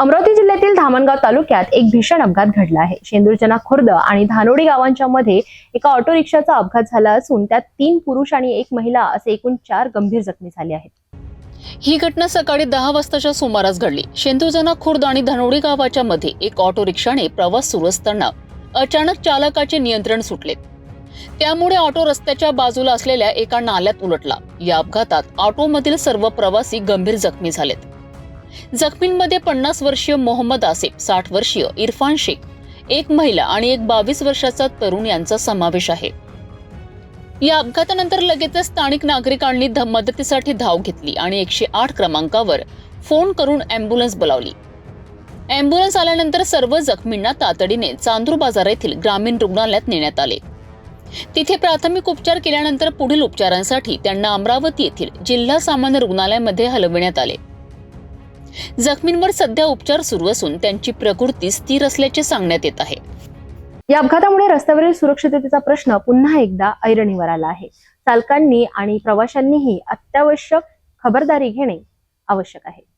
अमरावती जिल्ह्यातील धामणगाव तालुक्यात एक भीषण अपघात घडला आहे. शेंदूरजना खुर्द आणि धानोडी गावांच्या मध्ये एका ऑटो रिक्षाचा अपघात झाला असून त्यात तीन पुरुष आणि एक महिला असे एकूण चार गंभीर जखमी झाले आहेत. ही घटना सकाळी दहा वाजताच्या सुमारास घडली. शेंदूरजना खुर्द आणि धनोडी गावाच्या मध्ये एक ऑटो रिक्षाने प्रवास सुरू असताना अचानक चालकाचे नियंत्रण सुटले. त्यामुळे ऑटो रस्त्याच्या बाजूला असलेल्या एका नाल्यात उलटला. या अपघातात ऑटोमधील सर्व प्रवासी गंभीर जखमी झालेत. जखमींमध्ये पन्नास वर्षीय मोहम्मद आसिफ साठ वर्षीय इरफान शेख एक महिला आणि एक बावीस वर्षाचा तरुण यांचा समावेश आहे. या अपघातानंतर लगेचच स्थानिक नागरिकांनी ध- मदतीसाठी धाव घेतली आणि एकशे आठ क्रमांकावर फोन करून अँब्युलन्स बोलावली. अँब्युलन्स आल्यानंतर सर्व जखमींना तातडीने चांदूर बाजार येथील ग्रामीण रुग्णालयात नेण्यात आले. तिथे प्राथमिक उपचार केल्यानंतर पुढील उपचारांसाठी त्यांना अमरावती येथील जिल्हा सामान्य रुग्णालयामध्ये हलविण्यात आले. जखमींवर सध्या उपचार सुरू असून त्यांची प्रकृती स्थिर असल्याचे सांगण्यात येत आहे. या अपघातामुळे रस्त्यावरील सुरक्षिततेचा प्रश्न पुन्हा एकदा ऐरणीवर आला आहे. चालकांनी आणि प्रवाशांनीही अत्यावश्यक खबरदारी घेणे आवश्यक आहे.